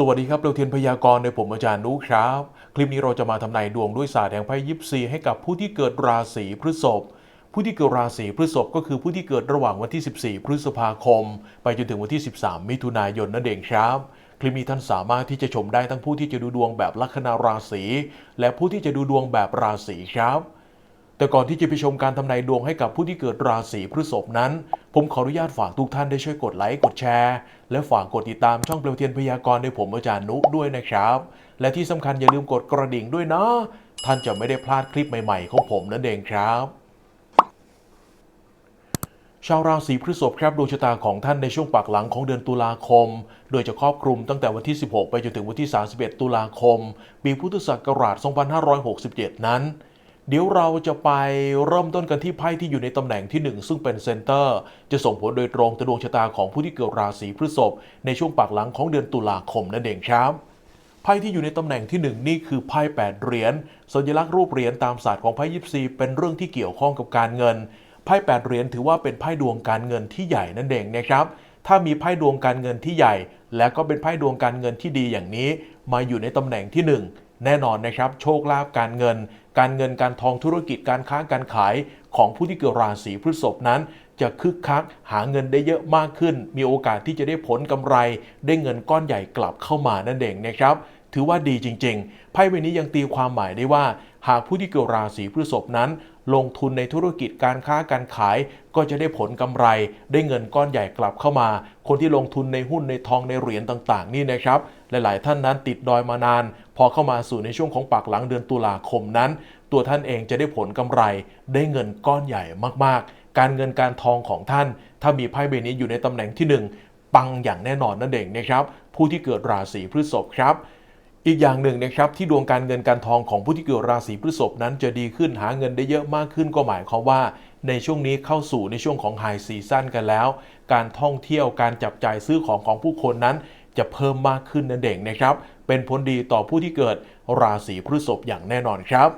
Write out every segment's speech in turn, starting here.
สวัสดีครับเราเทียนพยากรณ์ในผมอาจารย์นุครับ คลิปนี้เราจะมาทำนายดวงด้วยศาสตร์แห่งไพ่ยิปซีให้กับผู้ที่เกิดราศีพฤษภ ผู้ที่เกิดราศีพฤษภก็คือผู้ที่เกิดระหว่างวันที่ 14 พฤษภาคม ไปจนถึงวันที่ 13 มิถุนายนนั่นเองครับ คลิปนี้ท่านสามารถที่จะชมได้ทั้งผู้ที่จะดูดวงแบบลัคนาราศีและผู้ที่จะดูดวงแบบราศีครับ แต่ก่อนที่จะไปชมการทำนายดวงให้กับผู้ที่เกิดราศีพฤษภนั้น ผมขออนุญาตฝากทุกท่านได้ช่วยกดไลค์กดแชร์ และฝากกดติดตามช่องเปลวเทียนพยากรณ์ในผมอาจารย์นุด้วยนะครับ และที่สำคัญอย่าลืมกดกระดิ่งด้วยนะ ท่านจะไม่ได้พลาดคลิปใหม่ๆของผมนั่นเองครับชาวราศีพฤษภครับดวงชะตาของท่านในช่วงปักหลังของเดือนตุลาคม โดยจะครอบคลุมตั้งแต่วันที่ 16 ไปจนถึงวันที่ 31 ตุลาคม ปีพุทธศักราช 2567 นั้น เดี๋ยวเราจะไปเริ่มต้นกันที่ไพ่ที่อยู่ในตำแหน่งที่ 1 ซึ่งเป็นเซนเตอร์ จะส่งผลโดยตรงต่อดวงชะตาของผู้ที่เกิดราศีพฤษภในช่วงปักหลังของเดือนตุลาคมนั่นเองครับไพ่ที่อยู่ในตำแหน่งที่ 1 นี่คือไพ่8เหรียญสัญลักษณ์รูปเหรียญตามศาสตร์ของไพ่ยิปซีเป็นเรื่องที่เกี่ยวข้องกับการเงินไพ่8เหรียญถือว่าเป็นไพ่ดวงการเงินที่ใหญ่นั่นเองนะครับถ้ามีไพ่ดวงการเงินที่ใหญ่ และก็เป็นไพ่ดวงการเงินที่ดีอย่างนี้ มาอยู่ในตำแหน่งที่ 1 แน่นอนนะครับโชคลาภการเงิน การเงินการทองธุรกิจการค้าการขายของผู้ที่เกิดราศีพฤษภนั้น จะคึกคักหาเงินได้เยอะมากขึ้น มีโอกาสที่จะได้ผลกำไร ได้เงินก้อนใหญ่กลับเข้ามานั่นเองนะครับ ถือว่าดีจริงๆไพ่ใบนี้ยังตีความหมายได้ว่า หากผู้ที่เกิดราศีพฤษภนั้น ลงทุนในธุรกิจการค้าการขาย ก็จะได้ผลกำไร ได้เงินก้อนใหญ่กลับเข้ามา คนที่ลงทุนในหุ้นในทองในเหรียญต่าง ๆ นี่นะครับ หลาย ๆ ท่านนั้นติดดอยมานาน พอเข้ามาสู่ในช่วงของปากหลังเดือนตุลาคมนั้น ตัวท่านเองจะได้ผลกำไร ได้เงินก้อนใหญ่มาก ๆ การเงินการทองของท่าน ถ้ามีไพ่ใบนี้อยู่ในตำแหน่งที่หนึ่งปังอย่างแน่นอนนั่นเองนะครับ ผู้ที่เกิดราศีพฤษภครับอีกอย่างหนึ่งนะครับที่ดวงการเงินการทองของผู้ที่เกิดราศีพฤษภนั้นจะดีขึ้นหาเงินได้เยอะมากขึ้นก็หมายความว่า ในช่วงนี้เข้าสู่ในช่วงของไฮซีซั่นกันแล้ว การท่องเที่ยวการจับจ่ายซื้อของของผู้คนนั้นจะเพิ่มมากขึ้นนั่นเองนะครับ เป็นผลดีต่อผู้ที่เกิดราศีพฤษภอย่างแน่นอนครับ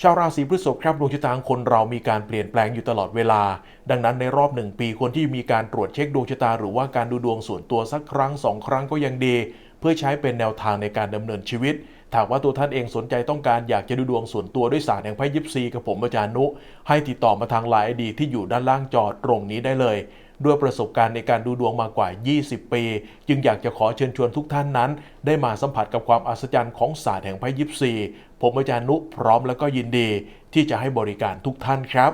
ชาวราศีพฤษภครับดวงชะตาคนเรามีการเปลี่ยนแปลงอยู่ตลอดเวลา ดังนั้นในรอบหนึ่งปีคนที่มีการตรวจเช็คดวงชะตา หรือว่าการดูดวงส่วนตัวสักครั้งสองครั้งก็ยังดี เพื่อใช้เป็นแนวทางในการดำเนินชีวิตถ้าว่าตัวท่านเองสนใจต้องการอยากจะดูดวงส่วนตัวด้วยศาสตร์แห่งไพ่ยิปซีกับผมอาจารย์นุ ให้ติดต่อมาทางไลน์ไอดีที่อยู่ด้านล่างจอตรงนี้ได้เลย ด้วยประสบการณ์ในการดูดวงมากว่า 20 ปี จึงอยากจะขอเชิญชวนทุกท่านนั้น ได้มาสัมผัสกับความอัศจรรย์ของศาสตร์แห่งไพ่ยิปซีผมอาจารย์นุพร้อมแล้วก็ยินดี ที่จะให้บริการทุกท่านครับ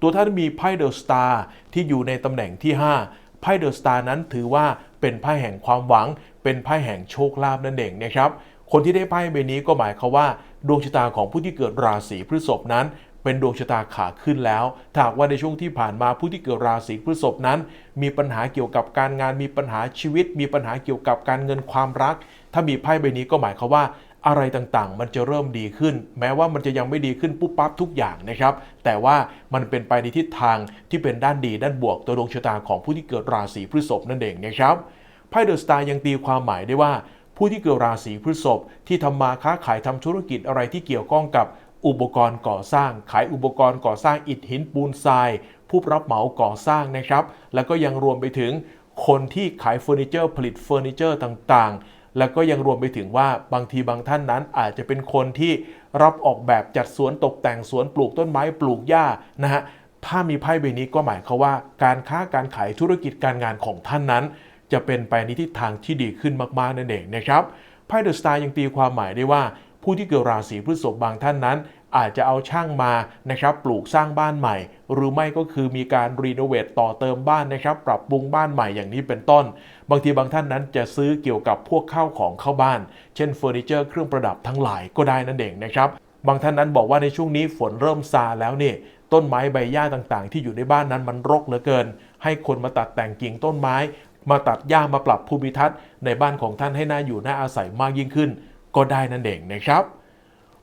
ตัวท่านมีไพ่เดอะสตาร์ที่อยู่ในตำแหน่งที่ 5ไพ่เดอะสตาร์นั้นถือว่าเป็นไพ่แห่งความหวัง เป็นไพ่แห่งโชคลาภนั่นเองนะครับคนที่ได้ไพ่ใบนี้ก็หมายความว่า ดวงชะตาของผู้ที่เกิดราศีพฤษภนั้น เป็นดวงชะตาขาขึ้นแล้วถ้าหากว่าในช่วงที่ผ่านมาผู้ที่เกิดราศีพฤษภนั้น มีปัญหาเกี่ยวกับการงานมีปัญหาชีวิต มีปัญหาเกี่ยวกับการเงินความรัก ถ้ามีไพ่ใบนี้ก็หมายความว่าอะไรต่างๆ มันจะเริ่มดีขึ้น แม้ว่ามันจะยังไม่ดีขึ้นปุ๊บปั๊บทุกอย่างนะครับ แต่ว่ามันเป็นไปในทิศทางที่เป็นด้านดีด้านบวกตัวดวงชะตาของผู้ที่เกิดราศีพฤษภนั่นเองนะครับไพ่เดอะสตาร์ยังตีความหมายได้ว่าผู้ที่เกิดราศีพฤษภที่ทำมาค้าขายทำธุรกิจอะไรที่เกี่ยวข้องกับ อุปกรณ์ก่อสร้าง ขายอุปกรณ์ก่อสร้างอิฐหินปูนทราย ผู้รับเหมาก่อสร้างนะครับ แล้วก็ยังรวมไปถึงคนที่ขายเฟอร์นิเจอร์ ผลิตเฟอร์นิเจอร์ต่างๆ แล้วก็ยังรวมไปถึงว่าบางทีบางท่านนั้นอาจจะเป็นคนที่รับออกแบบจัดสวนตกแต่งสวนปลูกต้นไม้ปลูกหญ้านะฮะถ้ามีไพ่ใบนี้ก็หมายความว่า การค้าการขายธุรกิจการงานของท่านนั้น จะเป็นไปในทิศทางที่ดีขึ้นมากๆนั่นเองนะครับไพ่เดอะสตาร์ยังตีความหมายได้ว่าผู้ที่เกิดราศีพฤษภบางท่านนั้น อาจจะเอาช่างมานะครับปลูกสร้างบ้านใหม่ หรือไม่ก็คือมีการรีโนเวทต่อเติมบ้านนะครับ ปรับปรุงบ้านใหม่อย่างนี้เป็นต้น บางทีบางท่านนั้นจะซื้อเกี่ยวกับพวกข้าวของเข้าบ้าน เช่นเฟอร์นิเจอร์เครื่องประดับทั้งหลายก็ได้นั่นเองนะครับบางท่านนั้นบอกว่าในช่วงนี้ฝนเริ่มซาแล้วเนี่ยต้นไม้ใบหญ้าต่างๆ ที่อยู่ในบ้านนั้นมันรกเหลือเกิน ให้คนมาตัดแต่งกิ่งต้นไม้ มาตัดหญ้ามาปรับภูมิทัศน์ในบ้านของท่านให้น่าอยู่น่าอาศัยมากยิ่งขึ้น ก็ได้นั่นเองนะครับ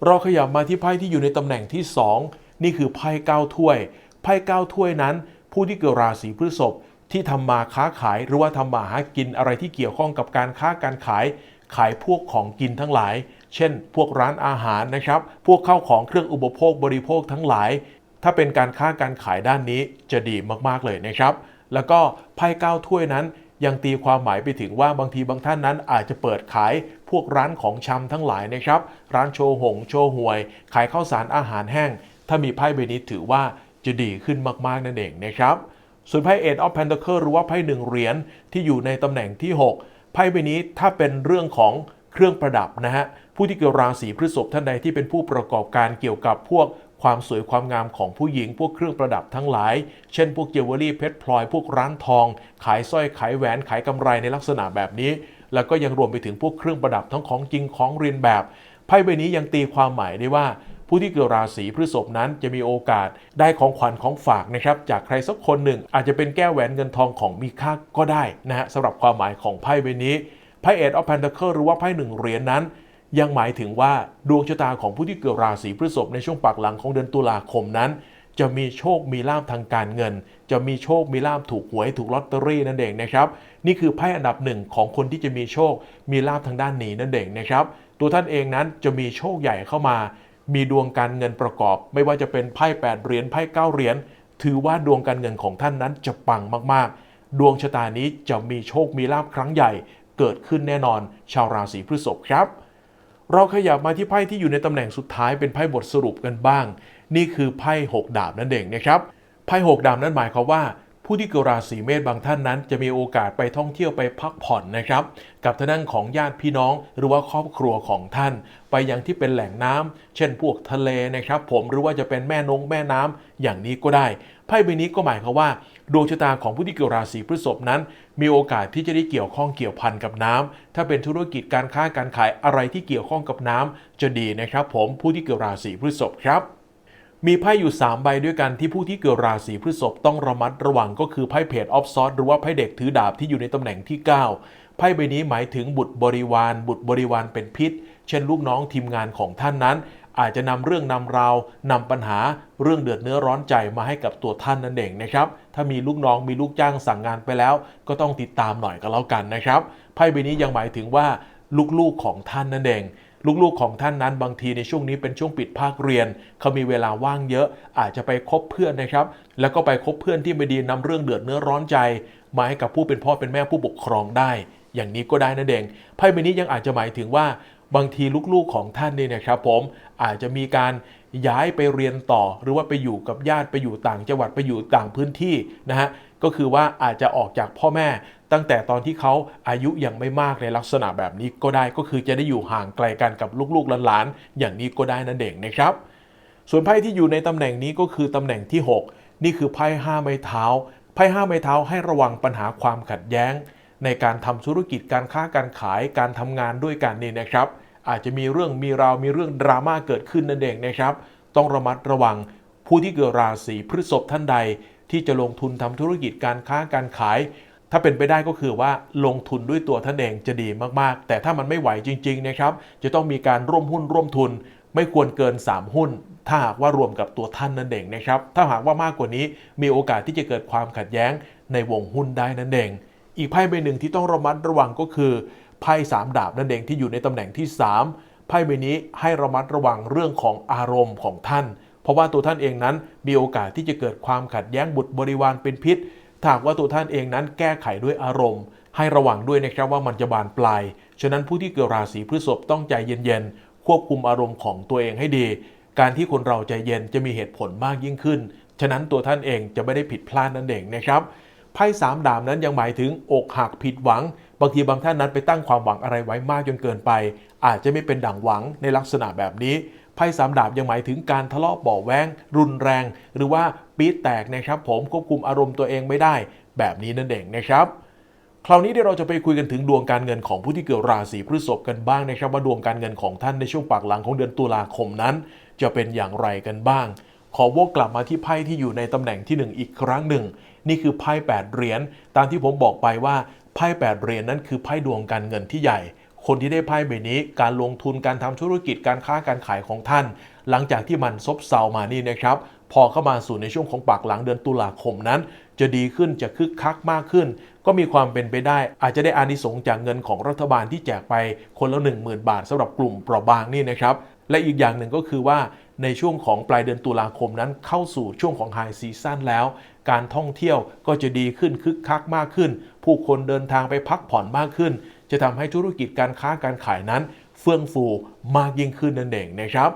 เราขยับมาที่ไพ่ที่อยู่ในตำแหน่งที่ 2 นี่คือไพ่เก้าถ้วย ไพ่เก้าถ้วยนั้น ผู้ที่เกิดราศีพฤษภที่ทำมาค้าขายหรือว่าทำมาหากินอะไรที่เกี่ยวข้องกับการค้าการขาย ขายพวกของกินทั้งหลาย เช่น พวกร้านอาหารนะครับ พวกข้าวของเครื่องอุปโภคบริโภคทั้งหลาย ถ้าเป็นการค้าการขายด้านนี้จะดีมากๆเลยนะครับ แล้วก็ไพ่เก้าถ้วยนั้นยังตีความหมายไปถึงว่าบางทีบางท่านนั้นอาจจะเปิดขาย วกร้านของชำทั้งหลายนะครับ ร้านโชหง โชว์หวย ขายข้าวสารอาหารแห้ง ถ้ามีไพ่ใบนี้ถือว่าจะดีขึ้นมากๆนั่นเองนะครับส่วนไพ่ Eight of Pentacle หรือว่าไพ่หนึ่งเหรียญที่อยู่ในตำแหน่งที่ 6 ไพ่ใบนี้ถ้าเป็นเรื่องของเครื่องประดับนะฮะผู้ที่เกิดราศีพฤษภท่านใดที่เป็นผู้ประกอบการเกี่ยวกับพวกความสวยความงามของผู้หญิง พวกเครื่องประดับทั้งหลาย เช่นพวกเจวเวลรี่เพชรพลอย พวกร้านทอง ขายสร้อยขายแหวนขายกำไรในลักษณะแบบนี้ แล้วก็ยังรวมไปถึงพวกเครื่องประดับทั้งของจริงของเรียนแบบไพ่ใบนี้ยังตีความหมายได้ว่าผู้ที่เกิดราศีพฤษภนั้นจะมีโอกาสได้ของขวัญของฝากนะครับจากใครสักคนหนึ่ง อาจจะเป็นแก้วแหวนเงินทองของมีค่าก็ได้นะฮะสำหรับความหมายของไพ่ใบนี้ไพ่เอ็ดออฟแพนเทเคิลหรือว่าไพ่หนึ่งเหรียญนั้น ยังหมายถึงว่าดวงชะตาของผู้ที่เกิดราศีพฤษภในช่วงปากหลังของเดือนตุลาคมนั้น จะมีโชคมีลาภทางการเงิน จะมีโชคมีลาภถูกหวยถูกลอตเตอรี่นั่นเองนะครับ นี่คือไพ่อันดับหนึ่งของคนที่จะมีโชคมีลาภทางด้านนี้นั่นเองนะครับ ตัวท่านเองนั้นจะมีโชคใหญ่เข้ามา มีดวงการเงินประกอบ ไม่ว่าจะเป็นไพ่8เหรียญไพ่9เหรียญถือว่าดวงการเงินของท่านนั้นจะปังมากๆ ดวงชะตานี้จะมีโชคมีลาภครั้งใหญ่ เกิดขึ้นแน่นอน ชาวราศีพฤษภครับเราขยับมาที่ไพ่ที่อยู่ในตำแหน่งสุดท้ายเป็นไพ่บทสรุปกันบ้าง นี่คือไพ่6ดาบนั่นเองนะครับไพ่6ดาบนั้นหมายความว่า ผู้ที่เกิดราศีเมษบางท่านนั้น จะมีโอกาสไปท่องเที่ยวไปพักผ่อนนะครับ กับทางด้านของญาติพี่น้องหรือว่าครอบครัวของท่าน ไปยังที่เป็นแหล่งน้ำเช่นพวกทะเลนะครับ ผมหรือว่าจะเป็นแม่นงแม่น้ำอย่างนี้ก็ได้ไพ่ใบนี้ก็หมายความว่าดวงชะตาของผู้ที่เกิดราศีพฤษภนั้น มีโอกาสที่จะได้เกี่ยวข้องเกี่ยวพันกับน้ำถ้าเป็นธุรกิจการค้าการขายอะไรที่เกี่ยวข้องกับน้ำจะดีนะครับ ผมผู้ที่เกิดราศีพฤษภครับ มีไพ่อยู่ 3 ใบด้วยกันที่ผู้ที่เกิดราศีพฤษภต้องระมัดระวังก็คือไพ่เพจออฟซอดหรือว่าไพ่เด็กถือดาบที่อยู่ในตำแหน่งที่ 9 ไพ่ใบนี้หมายถึงบุตรบริวาร บุตรบริวารเป็นพิษ เช่นลูกน้องทีมงานของท่านนั้น อาจจะนำเรื่องนำราวนำปัญหาเรื่องเดือดเนื้อร้อนใจมาให้กับตัวท่านนั่นเองนะครับ ถ้ามีลูกน้องมีลูกจ้างสั่งงานไปแล้ว ก็ต้องติดตามหน่อยก็แล้วกันนะครับไพ่ใบนี้ยังหมายถึงว่าลูกๆของท่านนั่นเอง ลูกๆของท่านนั้นบางทีในช่วงนี้เป็นช่วงปิดภาคเรียน เขามีเวลาว่างเยอะ อาจจะไปคบเพื่อนนะครับ แล้วก็ไปคบเพื่อนที่ไม่ดีนำเรื่องเดือดเนื้อร้อนใจ มาให้กับผู้เป็นพ่อเป็นแม่ผู้ปกครองได้ อย่างนี้ก็ได้นั่นเองไพ่ใบนี้ยังอาจจะหมายถึงว่าบางทีลูกๆของท่านเนี่ยนะครับ ผมอาจจะมีการย้ายไปเรียนต่อ หรือว่าไปอยู่กับญาติไปอยู่ต่างจังหวัดไปอยู่ต่างพื้นที่นะฮะก็คือว่าอาจจะออกจากพ่อแม่ ตั้งแต่ตอนที่เขาอายุยังไม่มากในลักษณะแบบนี้ก็ได้ก็คือจะได้อยู่ห่างไกลกันกับลูกๆหลานๆอย่างนี้ก็ได้นั่นเองนะครับ ส่วนไพ่ที่อยู่ในตำแหน่งนี้ก็คือตำแหน่งที่ 6 นี่คือไพ่ห้าไม้เท้าไพ่ห้าไม้เท้าให้ระวังปัญหาความขัดแย้ง ในการทำธุรกิจการค้าการขายการทำงานด้วยกันนี่นะครับ อาจจะมีเรื่องมีราวมีเรื่องดราม่าเกิดขึ้นนั่นเองนะครับ ต้องระมัดระวังผู้ที่เกิดราศีพฤษภท่านใดที่จะลงทุนทำธุรกิจการค้าการขาย ถ้าเป็นไปได้ก็คือว่าลงทุนด้วยตัวท่านเองจะดีมากๆ แต่ถ้ามันไม่ไหวจริงๆนะครับจะต้องมีการร่วมหุ้นร่วมทุน ไม่ควรเกิน 3 หุ้น ถ้าหากว่ารวมกับตัวท่านนั่นเองนะครับถ้าหากว่ามากกว่านี้มีโอกาสที่จะเกิดความขัดแย้งในวงหุ้นได้นั่นเอง อีกไพ่ใบหนึ่งที่ต้องระมัดระวังก็คือไพ่สามดาบนั่นเองที่อยู่ในตำแหน่งที่ 3 ไพ่ใบนี้ให้ระมัดระวังเรื่องของอารมณ์ของท่าน เพราะว่าตัวท่านเองนั้นมีโอกาสที่จะเกิดความขัดแย้งบุตรบริวารเป็นพิษ ถ้ากว่าตัวท่านเองนั้นแก้ไขด้วยอารมณ์ ให้ระวังด้วยนะครับว่ามันจะบานปลาย ฉะนั้นผู้ที่เกิดราศีพฤษภต้องใจเย็นๆ ควบคุมอารมณ์ของตัวเองให้ดี การที่คนเราใจเย็นจะมีเหตุผลมากยิ่งขึ้น ฉะนั้นตัวท่านเองจะไม่ได้ผิดพลาดนั่นเองนะครับไพ่สามดาบนั้นยังหมายถึงอกหักผิดหวัง บางทีบางท่านนั้นไปตั้งความหวังอะไรไว้มากจนเกินไป อาจจะไม่เป็นดั่งหวังในลักษณะแบบนี้ ไพ่สามดาบยังหมายถึงการทะเลาะเบาแวงรุนแรง หรือว่าปี๊ดแตกนะครับ ผมควบคุมอารมณ์ตัวเองไม่ได้ แบบนี้นั่นเองนะครับคราวนี้เดี๋ยวเราจะไปคุยกันถึงดวงการเงินของผู้ที่เกิดราศีพฤษภกันบ้างนะครับ ว่าดวงการเงินของท่านในช่วงปากหลังของเดือนตุลาคมนั้น จะเป็นอย่างไรกันบ้าง ขอวกกลับมาที่ไพ่ที่อยู่ในตำแหน่งที่ 1 อีกครั้งหนึ่ง นี่คือไพ่8เหรียญตามที่ผมบอกไปว่าไพ่8เหรียญนั้นคือไพ่ดวงการเงินที่ใหญ่ คนที่ได้ไพ่ใบนี้การลงทุนการทำธุรกิจการค้าการขายของท่าน หลังจากที่มันซบเซามานี่นะครับ พอเข้ามาสู่ในช่วงของปากหลังเดือนตุลาคมนั้น จะดีขึ้นจะคึกคักมากขึ้น ก็มีความเป็นไปได้ อาจจะได้อานิสงส์จากเงินของรัฐบาลที่แจกไปคนละ 10,000 บาทสำหรับกลุ่มเปราะบางนี่นะครับและอีกอย่างหนึ่งก็คือว่าในช่วงของปลายเดือนตุลาคมนั้นเข้าสู่ช่วงของไฮซีซั่นแล้ว การท่องเที่ยวก็จะดีขึ้นคึกคักมากขึ้น ผู้คนเดินทางไปพักผ่อนมากขึ้น จะทำให้ธุรกิจการค้าการขายนั้น เฟื่องฟูมากยิ่งขึ้นนั่นเองนะครับ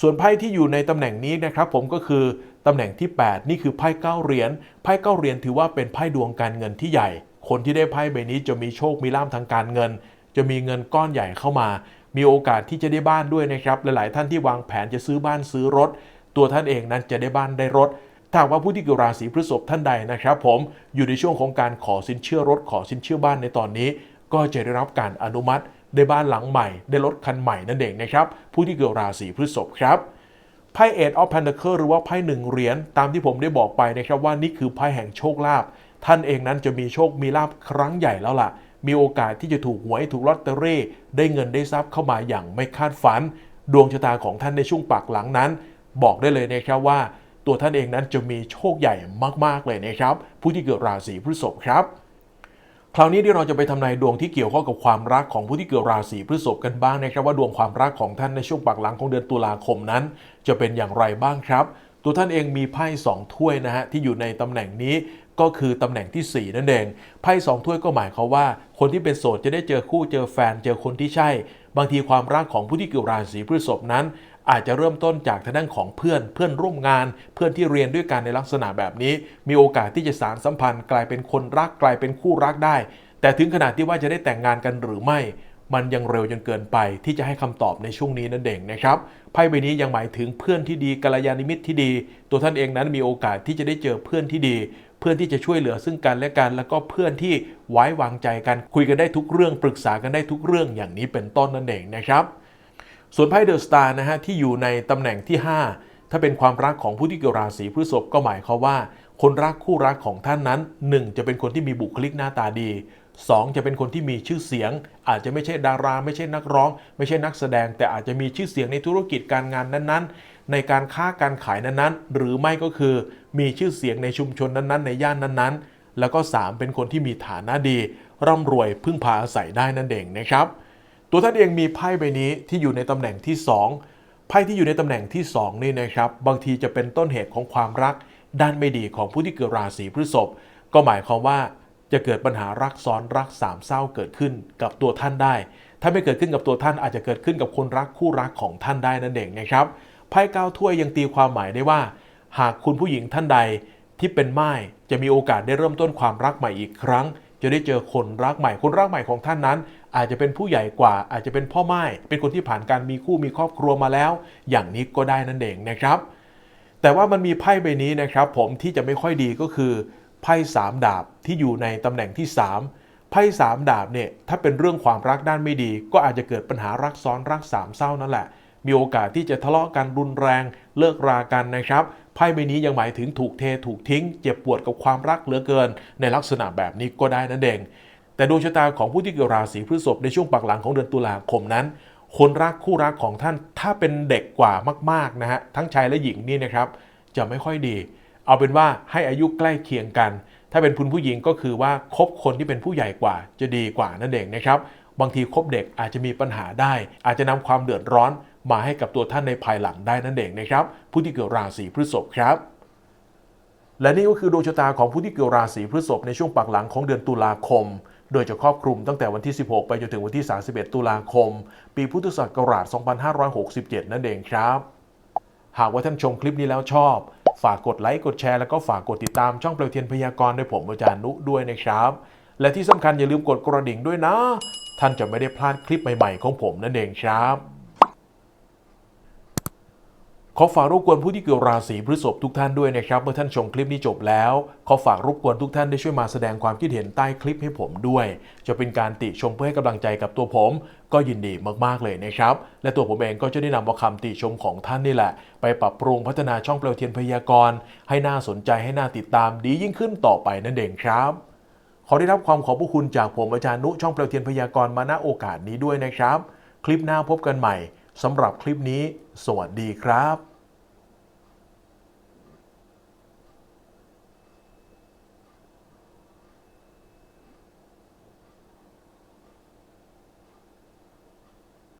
ส่วนไพ่ที่อยู่ในตำแหน่งนี้นะครับ ผมก็คือตำแหน่งที่ 8 นี่คือไพ่เก้าเหรียญไพ่เก้าเหรียญถือว่าเป็นไพ่ดวงการเงินที่ใหญ่ คนที่ได้ไพ่ใบนี้จะมีโชคมีลาภทางการเงิน จะมีเงินก้อนใหญ่เข้ามา มีโอกาสที่จะได้บ้านด้วยนะครับหลายๆ ท่านที่วางแผนจะซื้อบ้านซื้อรถ ตัวท่านเองนั้นจะได้บ้านได้รถถ้าว่าผู้ที่เกิดราศีพฤษภท่านใดนะครับ ผมอยู่ในช่วงของการขอสินเชื่อรถขอสินเชื่อบ้านในตอนนี้ ก็จะได้รับการอนุมัติได้บ้านหลังใหม่ ได้รถคันใหม่นั่นเองนะครับผู้ที่เกิดราศีพฤษภครับไพ่เอ็ดออฟ p พน t เ c l e หรือว่าไพ่หนึ่งเหรียญตามที่ผมได้บอกไปนะครับว่านี่คือไพ่แห่งโชคลาภท่านเองนั้นจะมีโชคมีลาภครั้งใหญ่แล้วล่ะ มีโอกาสที่จะถูกหวยถูกลอตเตอรี่ ได้เงินได้ทรัพย์เข้ามาอย่างไม่คาดฝัน ดวงชะตาของท่านในช่วงปากหลังนั้น บอกได้เลยนะครับว่า ตัวท่านเองนั้นจะมีโชคใหญ่มากๆเลยนะครับ ผู้ที่เกิดราศีพฤษภครับ คราวนี้ที่เราจะไปทำนายดวงที่เกี่ยวข้องกับความรักของผู้ที่เกิดราศีพฤษภกันบ้างนะครับว่าดวงความรักของท่านในช่วงปากหลังของเดือนตุลาคมนั้น จะเป็นอย่างไรบ้างครับ ตัวท่านเองมีไพ่สองถ้วยนะฮะที่อยู่ในตำแหน่งนี้ก็คือตำแหน่งที่ 4 นั่นเองไพ่สองถ้วยก็หมายความว่า คนที่เป็นโสดจะได้เจอคู่เจอแฟนเจอคนที่ใช่ บางทีความรักของผู้ที่เกิดราศีพฤษภนั้น อาจจะเริ่มต้นจากทางด้านของเพื่อนเพื่อนร่วมงาน เพื่อนที่เรียนด้วยกันในลักษณะแบบนี้ มีโอกาสที่จะสารสัมพันธ์ กลายเป็นคนรักกลายเป็นคู่รักได้ แต่ถึงขนาดที่ว่าจะได้แต่งงานกันหรือไม่มันยังเร็วจนเกินไปที่จะให้คำตอบในช่วงนี้นั่นเองนะครับไพ่ใบนี้ยังหมายถึงเพื่อนที่ดีกัลยาณมิตรที่ดี ตัวท่านเองนั้นมีโอกาสที่จะได้เจอเพื่อนที่ดี เพื่อนที่จะช่วยเหลือซึ่งกันและกัน แล้วก็เพื่อนที่ไว้วางใจกันคุยกันได้ทุกเรื่องปรึกษากันได้ทุกเรื่องอย่างนี้เป็นต้นนั่นเองนะครับ ส่วนไพ่เดอะสตาร์นะฮะที่อยู่ในตำแหน่งที่ 5 ถ้าเป็นความรักของผู้ที่เกิดราศีพฤษภก็หมายความว่า คนรักคู่รักของท่านนั้น 1 จะเป็นคนที่มีบุคลิกหน้าตาดี 2 จะเป็นคนที่มีชื่อเสียง อาจจะไม่ใช่ดารา ไม่ใช่นักร้อง ไม่ใช่นักแสดง แต่อาจจะมีชื่อเสียงในธุรกิจการงานนั้นๆ ในการค้าการขายนั้นๆ หรือไม่ก็คือมีชื่อเสียงในชุมชนนั้นๆ ในย่านนั้นๆ แล้วก็ 3 เป็นคนที่มีฐานะดี ร่ำรวยพึ่งพาอาศัยได้นั่นเองนะครับ ตัวท่านเองมีไพ่ใบนี้ที่อยู่ในตำแหน่งที่ 2 ไพ่ที่อยู่ในตำแหน่งที่ 2 นี่นะครับ บางทีจะเป็นต้นเหตุของความรัก ด้านไม่ดีของผู้ที่เกิดราศีพฤษภก็หมายความว่าจะเกิดปัญหารักซ้อนรักสามเศร้าเกิดขึ้นกับตัวท่านได้ ถ้าไม่เกิดขึ้นกับตัวท่านอาจจะเกิดขึ้นกับคนรักคู่รักของท่านได้นั่นเองนะครับไพ่เก้าถ้วยยังตีความหมายได้ว่า หากคุณผู้หญิงท่านใดที่เป็นไม้จะมีโอกาสได้เริ่มต้นความรักใหม่อีกครั้ง จะได้เจอคนรักใหม่คนรักใหม่ของท่านนั้น อาจจะเป็นผู้ใหญ่กว่า อาจจะเป็นพ่อไม้เป็นคนที่ผ่านการมีคู่มีครอบครัวมาแล้ว อย่างนี้ก็ได้นั่นเองนะครับ แต่ว่ามันมีไพ่ใบนี้นะครับ ผมที่จะไม่ค่อยดีก็คือไพ่สามดาบที่อยู่ในตำแหน่งที่ 3 ไพ่สามดาบเนี่ยถ้าเป็นเรื่องความรักด้านไม่ดี ก็อาจจะเกิดปัญหารักซ้อนรักสามเศร้านั่นแหละมีโอกาสที่จะทะเลาะกันรุนแรงเลิกรากันนะครับไพ่ใบนี้ยังหมายถึงถูกเทถูกทิ้ง เจ็บปวดกับความรักเหลือเกิน ในลักษณะแบบนี้ก็ได้นั่นเอง แต่ดวงชะตาของผู้ที่เกิดราศีพฤษภในช่วงปักหลังของเดือนตุลาคมนั้น คนรักคู่รักของท่านถ้าเป็นเด็กกว่ามากๆนะฮะทั้งชายและหญิงนี่นะครับจะไม่ค่อยดี เอาเป็นว่าให้อายุใกล้เคียงกัน ถ้าเป็นคุณผู้หญิงก็คือว่าคบคนที่เป็นผู้ใหญ่กว่าจะดีกว่านั่นเองนะครับบางทีคบเด็กอาจจะมีปัญหาได้ อาจจะนำความเดือดร้อนมาให้กับตัวท่านในภายหลังได้นั่นเองนะครับ ผู้ที่เกิดราศีพฤษภครับ และนี่ก็คือดวงชะตาของผู้ที่เกิดราศีพฤษภในช่วงปากหลังของเดือนตุลาคม โดยจะครอบคลุมตั้งแต่วันที่ 16 ไปจนถึงวันที่ 31 ตุลาคม ปีพุทธศักราช 2567 นั่นเองครับ หากว่าท่านชมคลิปนี้แล้วชอบ ฝากกดไลค์ กดแชร์ แล้วก็ฝากกดติดตามช่องเปลวเทียนพยากรณ์โดยผมอาจารย์นุด้วยนะครับ และที่สำคัญอย่าลืมกดกระดิ่งด้วยนะ ท่านจะไม่ได้พลาดคลิปใหม่ๆของผมนั่นเองครับ ขอฝากรบกวนผู้ที่เกี่ยวราศีพฤษภทุกท่านด้วยนะครับ เมื่อท่านชมคลิปนี้จบแล้ว ขอฝากรบกวนทุกท่านได้ช่วยมาแสดงความคิดเห็นใต้คลิปให้ผมด้วย จะเป็นการติชมเพื่อให้กำลังใจกับตัวผม ก็ยินดีมากๆเลยนะครับ และตัวผมเองก็จะได้นำเอาคำติชมของท่านนี่แหละ ไปปรับปรุงพัฒนาช่องเปลวเทียนพยากรณ์ให้น่าสนใจให้น่าติดตามดียิ่งขึ้นต่อไปนั่นเองครับขอได้รับความขอบพระคุณจากผมอาจารย์นุช่องเปลวเทียนพยากรณ์มาณโอกาสนี้ด้วยนะครับ คลิปหน้าพบกันใหม่สำหรับคลิปนี้ สวัสดีครับ